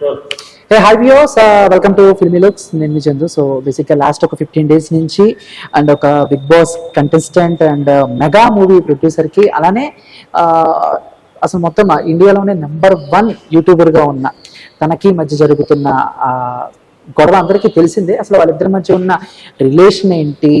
Hey hi viewers welcome to filmy looks నేను మీ Chandu. So బేసిక్గా లాస్ట్ ఒక ఫిఫ్టీన్ డేస్ నుంచి అండ్ ఒక Bigg Boss contestant and mega movie ప్రొడ్యూసర్కి అలానే uh, అసలు మొత్తం ఇండియాలోనే నెంబర్ వన్ యూట్యూబర్గా ఉన్న తనకి మధ్య జరుగుతున్న uh, గొడవ అందరికీ తెలిసిందే. అసలు వాళ్ళిద్దరి మధ్య ఉన్న రిలేషన్ ఏంటి?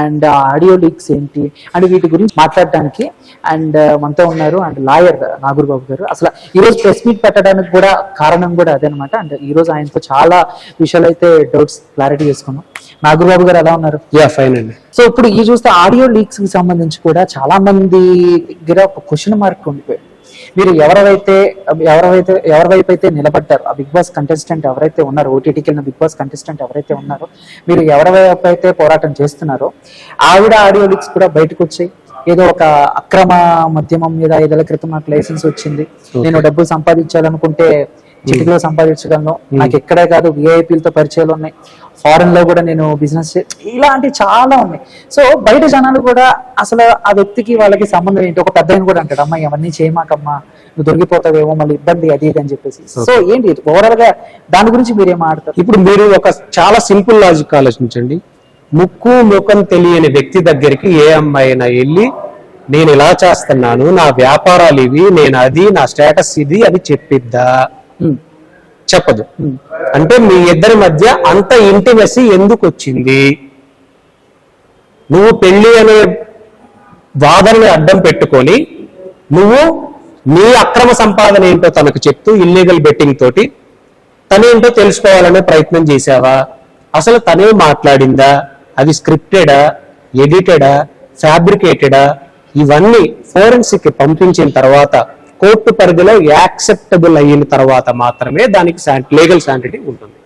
అండ్ ఆడియో లీక్స్ ఏంటి? అండ్ వీటి గురించి మాట్లాడడానికి అండ్ మనతో ఉన్నారు అండ్ లాయర్ నాగూర్ బాబు గారు. అసలు ఈ రోజు ప్రెస్ మీట్ పెట్టడానికి కూడా కారణం కూడా అదనమాట అండ్ ఈ రోజు ఆయనతో చాలా విషయాలు అయితే డౌట్స్ క్లారిటీ చేసుకున్నాం. నాగూర్ బాబు గారు ఎలా ఉన్నారు? యా ఫైన్ అండి. సో ఇప్పుడు ఈ చూస్తే ఆడియో లీక్స్కి సంబంధించి కూడా చాలా మంది దగ్గర ఒక క్వశ్చన్ మార్క్ ఉండిపోయింది. మీరు ఎవరైతే ఎవరైతే ఎవరి వైపు అయితే నిలబడ్డారు ఆ బిగ్ బాస్ కంటెస్టెంట్ ఎవరైతే ఉన్నారో ఓటీటీకి వెళ్ళిన బిగ్ బాస్ కంటెస్టెంట్ ఎవరైతే ఉన్నారో మీరు ఎవరి వైపు అయితే పోరాటం చేస్తున్నారో ఆవిడ ఆడియో లీక్స్ కూడా బయటకు వచ్చాయి. ఏదో ఒక అక్రమ మద్యమం మీద ఐదేళ్ళ క్రితం నాకు లైసెన్స్ వచ్చింది. నేను డబ్బులు సంపాదించాలనుకుంటే చిటికలో సంపాదించగలను. నాకు ఎక్కడే కాదు విఐపీలతో పరిచయాలు ఉన్నాయి. ఫారెన్లో కూడా నేను బిజినెస్ ఇలాంటి చాలా ఉన్నాయి. సో బయట జనాలు కూడా అసలు ఆ వ్యక్తికి వాళ్ళకి సంబంధం ఏంటి? ఒక పెద్ద కూడా అంటాడు అమ్మా ఇవన్నీ చేయమాకమ్మా నువ్వు దొరికిపోతావేమో మళ్ళీ ఇబ్బంది అది ఇది అని చెప్పేసి. సో ఏంటి ఓవరాల్గా దాని గురించి మీరు ఏం ఆడతారు ఇప్పుడు మీరు ఒక చాలా సింపుల్ లాజిక్ ఆలోచించండి. ముక్కు ముఖం తెలియని వ్యక్తి దగ్గరికి ఏ అమ్మాయి అయినా వెళ్ళి నేను ఇలా చేస్తున్నాను నా వ్యాపారాలు ఇవి నేను అది నా స్టేటస్ ఇది అని చెప్పిద్దా? చెప్పదు. అంటే మీ ఇద్దరి మధ్య అంత ఇంటిమెసి ఎందుకు వచ్చింది? నువ్వు పెళ్ళి అనే వాదనని అడ్డం పెట్టుకొని నువ్వు నీ అక్రమ సంపాదన ఏంటో తనకు చెప్తూ ఇల్లీగల్ బెట్టింగ్ తోటి తనేంటో తెలుసుకోవాలనే ప్రయత్నం చేశావా? అసలు తనే మాట్లాడిందా? అది స్క్రిప్టెడా? ఎడిటెడా? ఫ్యాబ్రికేటెడా? ఇవన్నీ ఫోరెన్సిక్ పంపించిన తర్వాత కోర్టు పరిధిలో యాక్సెప్టబుల్ అయిన తర్వాత మాత్రమే దానికి లీగల్ శాంటిటీ ఉంటుంది.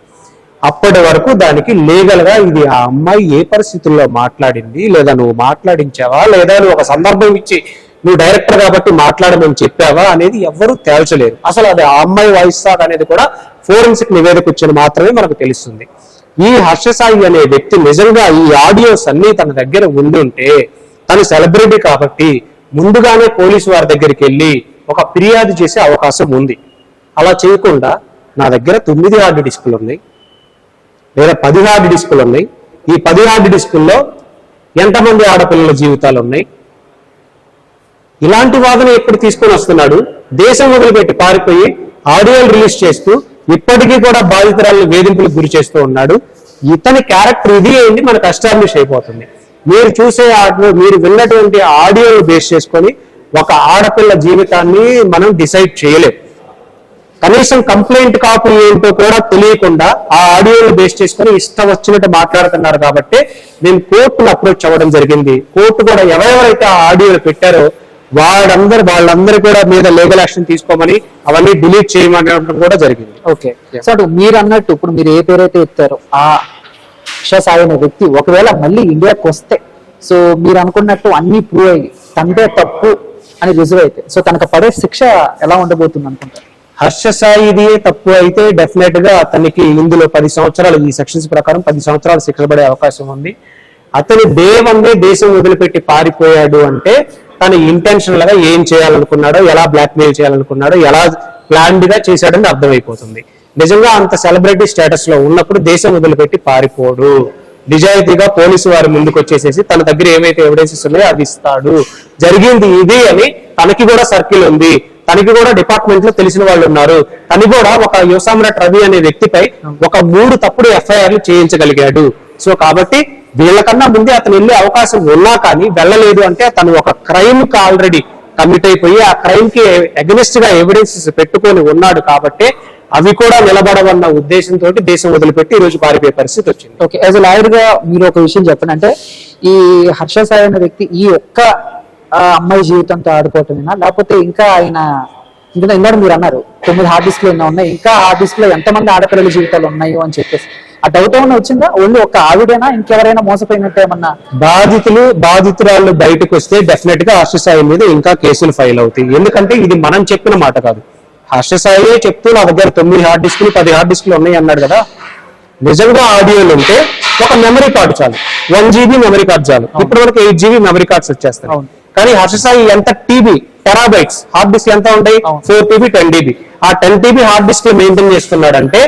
అప్పటి వరకు దానికి లీగల్గా ఇది ఆ అమ్మాయి ఏ పరిస్థితుల్లో మాట్లాడింది లేదా నువ్వు మాట్లాడించావా లేదా నువ్వు ఒక సందర్భం ఇచ్చి నువ్వు డైరెక్టర్ కాబట్టి మాట్లాడమని చెప్పావా అనేది ఎవ్వరూ తేల్చలేరు. అసలు అది ఆ అమ్మాయి వాయిస్ అనేది కూడా ఫోరెన్సిక్ నివేదిక వచ్చిన మాత్రమే మనకు తెలుస్తుంది. ఈ హర్షసాయి అనే వ్యక్తి నిజంగా ఈ ఆడియోస్ అన్ని తన దగ్గర ఉండుంటే తను సెలబ్రిటీ కాబట్టి ముందుగానే పోలీసు వారి దగ్గరికి వెళ్ళి ఒక ఫిర్యాదు చేసే అవకాశం ఉంది. అలా చేయకుండా నా దగ్గర తొమ్మిది హార్డ్ డిస్కులు ఉన్నాయి. లేదా పది హార్డ్ డిస్కులు ఉన్నాయి. ఈ పది హార్డ్ డిస్కుల్లో ఎంతమంది ఆడపిల్లల జీవితాలు ఉన్నాయి? ఇలాంటి వాదన ఎప్పుడు తీసుకొని వస్తున్నాడు? దేశం వదిలిపెట్టి పారిపోయి ఆడియోలు రిలీజ్ చేస్తూ ఇప్పటికీ కూడా బాధితురాలను వేధింపులకు గురి చేస్తూ ఉన్నాడు. ఇతని క్యారెక్టర్ ఇది ఏంటి? మనకు ఎస్టాబ్లిష్ అయిపోతుంది. మీరు చూసే మీరు విన్నటువంటి ఆడియోలు బేస్ చేసుకొని ఒక ఆడపిల్ల జీవితాన్ని మనం డిసైడ్ చేయలేం. కనీసం కంప్లైంట్ కాపీ ఏంటో కూడా తెలియకుండా ఆ ఆడియోని బేస్ చేసుకొని ఇష్టం వచ్చినట్టు మాట్లాడుతున్నారు కాబట్టి నేను కోర్టును అప్రోచ్ అవ్వడం జరిగింది. కోర్టు కూడా ఎవరెవరైతే ఆ ఆడియోలు పెట్టారో వాళ్ళందరూ వాళ్ళందరూ కూడా మీద లీగల్ యాక్షన్ తీసుకోమని అవన్నీ డిలీట్ చేయమనడం కూడా జరిగింది. ఓకే. సో అటు మీరు అన్నట్టు ఇప్పుడు మీరు ఏ పేరైతే ఎత్తారో ఆ సాయి అనే వ్యక్తి ఒకవేళ మళ్ళీ ఇండియాకి వస్తే సో మీరు అనుకున్నట్టు అన్ని ప్రూవ్ అయ్యి తండ్రి తప్పు అని రుజువు అయితే. సో తనకు పడే శిక్ష ఎలా ఉండబోతుంది అనుకుంటారు హర్ష సాయిదియే తప్పు అయితే డెఫినెట్గా అతనికి ఇందులో పది సంవత్సరాలు ఈ సెక్షన్స్ ప్రకారం పది సంవత్సరాలు శిక్ష పడే అవకాశం ఉంది. అతను డే దేశం వదిలిపెట్టి పారిపోయాడు అంటే తను ఇంటెన్షనల్గా ఏం చేయాలనుకున్నాడో ఎలా బ్లాక్ మెయిల్ చేయాలనుకున్నాడో ఎలా ప్లాన్డ్గా చేశాడని అర్థమైపోతుంది. నిజంగా అంత సెలబ్రిటీ స్టేటస్లో ఉన్నప్పుడు దేశం వదిలిపెట్టి పారిపోడు. నిజాయితీగా పోలీసు వారి ముందుకు వచ్చేసేసి తన దగ్గర ఏమైతే ఎవిడెన్సెస్ ఉన్నాయో అది ఇస్తాడు. జరిగింది ఇది అని తనకి కూడా సర్కిల్ ఉంది. తనకి కూడా డిపార్ట్మెంట్లో తెలిసిన వాళ్ళు ఉన్నారు. తను కూడా ఒక యువసామ్రాట్ రవి అనే వ్యక్తిపై ఒక మూడు తప్పుడు ఎఫ్ఐఆర్లు చేయించగలిగాడు. సో కాబట్టి వీళ్ళకన్నా ముందే అతను వెళ్ళే అవకాశం ఉన్నా కానీ వెళ్ళలేదు అంటే తను ఒక క్రైమ్కి ఆల్రెడీ కమిట్ అయిపోయి ఆ క్రైమ్కి అగెనిస్ట్గా ఎవిడెన్సెస్ పెట్టుకొని ఉన్నాడు కాబట్టి అవి కూడా నిలబడవన్న ఉద్దేశంతో దేశం వదిలిపెట్టి ఈ రోజు పారిపోయే పరిస్థితి వచ్చింది. ఓకే యాజ్ అ లాయర్గా మీరు ఒక విషయం చెప్పండి. అంటే ఈ హర్ష సాయి అనే వ్యక్తి ఈ ఒక్క అమ్మాయి జీవితంతో ఆడుకోవటమేనా? లేకపోతే ఇంకా ఆయన ఇంకా ఇందాక మీరు అన్నారు తొమ్మిది హార్డ్ డిస్క్లు ఎన్నో ఉన్నాయి ఇంకా హార్డ్ డిస్క్లో ఎంతమంది ఆడపిల్లల జీవితాలు ఉన్నాయో అని చెప్పేసి. ఆ డౌట్ ఏమైనా వచ్చిందా? ఓన్లీ ఒక ఆవిడేనా? ఇంకెవరైనా మోసపోయినట్టు ఏమన్నా? బాధితులు బాధితురాళ్ళు బయటకు వస్తే డెఫినెట్గా హర్షసాయి మీద ఇంకా కేసులు ఫైల్ అవుతాయి. ఎందుకంటే ఇది మనం చెప్పిన మాట కాదు. హర్షసాయి చెప్తూ నా దగ్గర తొమ్మిది హార్డ్ డిస్కులు పది హార్డ్ డిస్కులు ఉన్నాయి అన్నాడు కదా. నిజంగా ఆడియోలు ఉంటే ఒక మెమరీ కార్డు చాలు. వన్ జీబీ మెమరీ కార్డు చాలు. ఇప్పుడు వరకు ఎయిట్ జీబీ మెమరీ కార్డ్స్ వచ్చేస్తాయి. కానీ హర్షసాయి ఎంత టీబీ టెరాబైట్స్ హార్డ్ డిస్క్ ఎంత ఉంటాయి. ఫోర్ టీబీ టెన్ టీబీ ఆ ten TB hard disk maintain చేస్తున్నాడంటే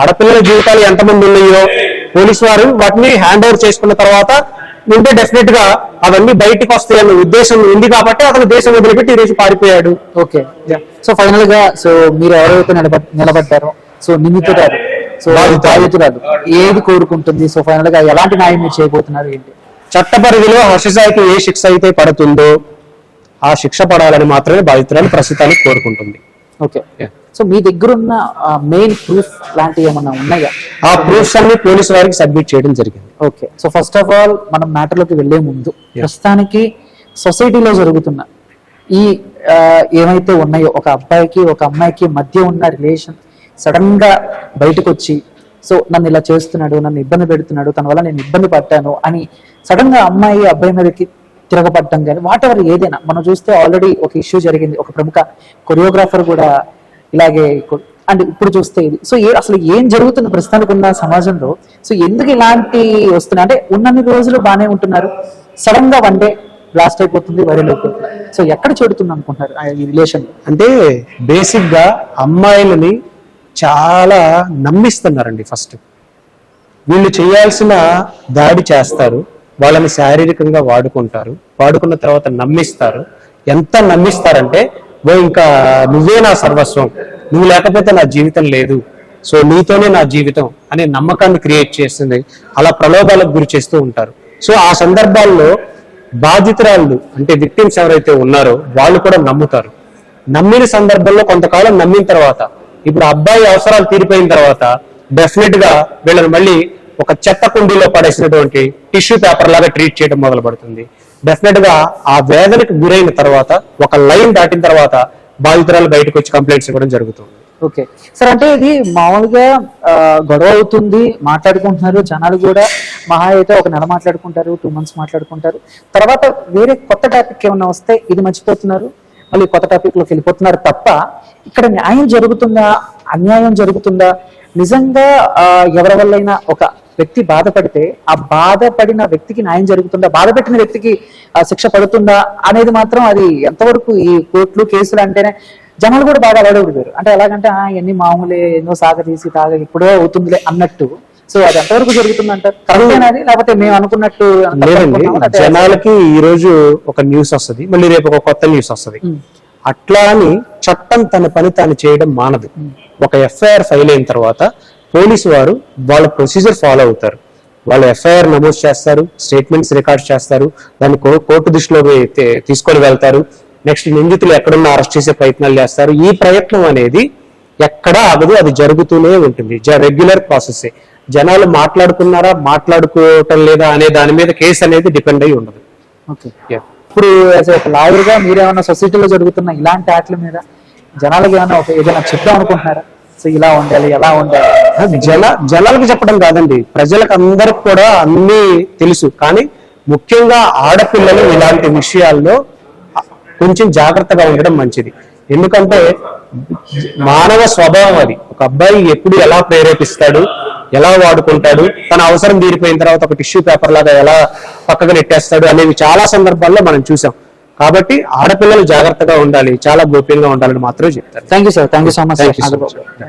ఆడపిల్లల జీవితాలు ఎంతమంది ఉన్నాయో? పోలీసు వారు వాటిని హ్యాండ్ ఓవర్ చేసుకున్న తర్వాత ఉంటే డెఫినెట్గా అవన్నీ బయటకు వస్తాయన్న ఉద్దేశం ఉంది కాబట్టి అతను దేశం వదిలిపెట్టి ఈ రోజు పారిపోయాడు. ఓకే సో ఫైనల్గా సో మీరు ఎవరైతే నిలబ నిలబడ్డారో సో నిందితురాలు సో. బాధితురాలు ఏది కోరుకుంటుంది? సో ఫైనల్గా ఎలాంటి న్యాయం మీరు చేయబోతున్నారు ఏంటి? చట్ట పరిధిలో హర్షసాయికి ఏ శిక్ష అయితే పడుతుందో ఆ శిక్ష పడాలని మాత్రమే బాధితురాలు ప్రస్తుతానికి కోరుకుంటుంది. ఓకే సో మీ దగ్గర ఉన్న మెయిన్ ప్రూఫ్ లాంటివి ఏమన్నా ఉన్నాయా? ఆ ప్రూఫ్స్ అన్ని పోలీసు వారికి సబ్మిట్ చేయడం జరిగింది. Okay. So first of all మనం మ్యాటర్లోకి వెళ్ళే ముందు ప్రస్తుతానికి సొసైటీలో జరుగుతున్న ఈ ఏమైతే ఉన్నాయో ఒక అబ్బాయికి ఒక అమ్మాయికి మధ్య ఉన్న రిలేషన్ సడన్గా బయటకు వచ్చి సో నన్ను ఇలా చేస్తున్నాడు నన్ను ఇబ్బంది పెడుతున్నాడు తన వల్ల నేను ఇబ్బంది పడ్డాను అని సడన్గా అమ్మాయి అబ్బాయి మీదకి తిరగబడ్డం కానీ వాట్ ఎవర్ ఏదైనా. మనం చూస్తే ఆల్రెడీ ఒక ఇష్యూ జరిగింది. ఒక ప్రముఖ కొరియోగ్రాఫర్ కూడా ఇలాగే అండ్ ఇప్పుడు చూస్తే ఇది. సో ఏ అసలు ఏం జరుగుతుంది ప్రస్తుతానికి ఉన్న సమాజంలో సో ఎందుకు ఇలాంటి వస్తున్నాయి అంటే ఉన్నన్ని రోజులు బాగానే ఉంటున్నారు. సడన్గా వన్ డే బ్లాస్ట్ అయిపోతుంది వైరల్ అయిపోతుంది. సో ఎక్కడ చెడుతుంది అనుకుంటున్నారు ఆ ఈ రిలేషన్? అంటే బేసిక్గా అమ్మాయిలని చాలా నమ్మిస్తున్నారండి ఫస్ట్. వీళ్ళు చేయాల్సిన దాడి చేస్తారు. వాళ్ళని శారీరకంగా వాడుకుంటారు. వాడుకున్న తర్వాత నమ్మిస్తారు. ఎంత నమ్మిస్తారంటే ఓ ఇంకా నువ్వే నా సర్వస్వం. నువ్వు లేకపోతే నా జీవితం లేదు. సో నీతోనే నా జీవితం అనే నమ్మకాన్ని క్రియేట్ చేస్తుంది. అలా ప్రలోభాలకు గురి చేస్తూ ఉంటారు. సో ఆ సందర్భాల్లో బాధితురాళ్ళు అంటే విక్టిమ్స్ ఎవరైతే ఉన్నారో వాళ్ళు కూడా నమ్ముతారు. నమ్మిన సందర్భంలో కొంతకాలం నమ్మిన తర్వాత ఇప్పుడు అబ్బాయి అవసరాలు తీరిపోయిన తర్వాత డెఫినెట్గా వీళ్ళని మళ్ళీ ఒక చెత్త కుండీలో పడేసినటువంటి టిష్యూ పేపర్ లాగా ట్రీట్ చేయడం మొదలు పడుతుంది డెఫినెట్గా ఆ వేదనకు గురైన తర్వాత ఒక లైన్ దాటిన తర్వాత బాధితురాలు బయటకు వచ్చి కంప్లైంట్స్ ఇవ్వడం జరుగుతుంది. ఓకే. సార్ అంటే ఇది మామూలుగా గొడవ అవుతుంది మాట్లాడుకుంటున్నారు జనాలు కూడా మహా అయితే ఒక నెల మాట్లాడుకుంటారు టూ మంత్స్ మాట్లాడుకుంటారు. తర్వాత వేరే కొత్త టాపిక్ ఏమైనా వస్తే ఇది మర్చిపోతున్నారు? మళ్ళీ కొత్త టాపిక్లోకి వెళ్ళిపోతున్నారు తప్ప ఇక్కడ న్యాయం జరుగుతుందా అన్యాయం జరుగుతుందా? నిజంగా ఎవరి వల్లైనా ఒక వ్యక్తి బాధపడితే ఆ బాధపడిన వ్యక్తికి న్యాయం జరుగుతుందా? బాధ పెట్టిన వ్యక్తికి శిక్ష పడుతుందా? అనేది మాత్రం అది ఎంతవరకు ఈ కోర్టులు కేసులు అంటేనే జనాలు కూడా బాగా అడగడుగుతారు అంటే ఎలాగంటే ఇవన్నీ మామూలే ఎన్నో సాగ తీసి తాగ ఇప్పుడే అవుతుందిలే అన్నట్టు. సో అది ఎంతవరకు జరుగుతుంది అంటారు కరెక్టేనది లేకపోతే మేము అనుకున్నట్టు లేదండి జనాలకి ఈ రోజు ఒక న్యూస్ వస్తది మళ్ళీ రేపు ఒక కొత్త న్యూస్ వస్తది. అట్లా అని చట్టం తన పని తాను చేయడం మానదు. ఒక ఎఫ్ఐఆర్ ఫైల్ అయిన తర్వాత పోలీసు వారు వాళ్ళ ప్రొసీజర్ ఫాలో అవుతారు. వాళ్ళు ఎఫ్ఐఆర్ నమోదు చేస్తారు స్టేట్మెంట్స్ రికార్డ్ చేస్తారు దాన్ని కోర్టు దృష్టిలోకి తే- తీసుకొని వెళ్తారు. నెక్స్ట్ నిందితులు ఎక్కడున్నా అరెస్ట్ చేసే ప్రయత్నాలు చేస్తారు. ఈ ప్రయత్నం అనేది ఎక్కడా ఆగదు అది జరుగుతూనే ఉంటుంది. రెగ్యులర్ ప్రాసెస్ జనాలు మాట్లాడుకున్నారా మాట్లాడుకోవటం లేదా అనే దాని మీద కేసు అనేది డిపెండ్ అయి ఉండదు. ఓకే. ఇప్పుడు ఒక గా మీరేమన్నా సొసైటీలో జరుగుతున్న ఇలాంటి ఆటల మీద జనాలకి ఏమైనా ఒక ఏదైనా చెప్దాం అనుకుంటున్నారా సో ఇలా ఉండాలి ఎలా ఉండాలి. జన జనాలకు చెప్పడం కాదండి. ప్రజలకు అందరికి కూడా అన్ని తెలుసు. కానీ ముఖ్యంగా ఆడపిల్లలు ఇలాంటి విషయాల్లో కొంచెం జాగ్రత్తగా ఉండడం మంచిది. ఎందుకంటే మానవ స్వభావం అది. ఒక అబ్బాయి ఎప్పుడు ఎలా ప్రేరేపిస్తాడు ఎలా వాడుకుంటాడు తన అవసరం తీరిపోయిన తర్వాత ఒక టిష్యూ పేపర్ లాగా ఎలా పక్కకు నెట్టేస్తాడు అనేవి చాలా సందర్భాల్లో మనం చూసాం. కాబట్టి ఆడపిల్లలు జాగ్రత్తగా ఉండాలి చాలా గోప్యంగా ఉండాలని మాత్రమే చెప్తారు. Thank you sir thank you so much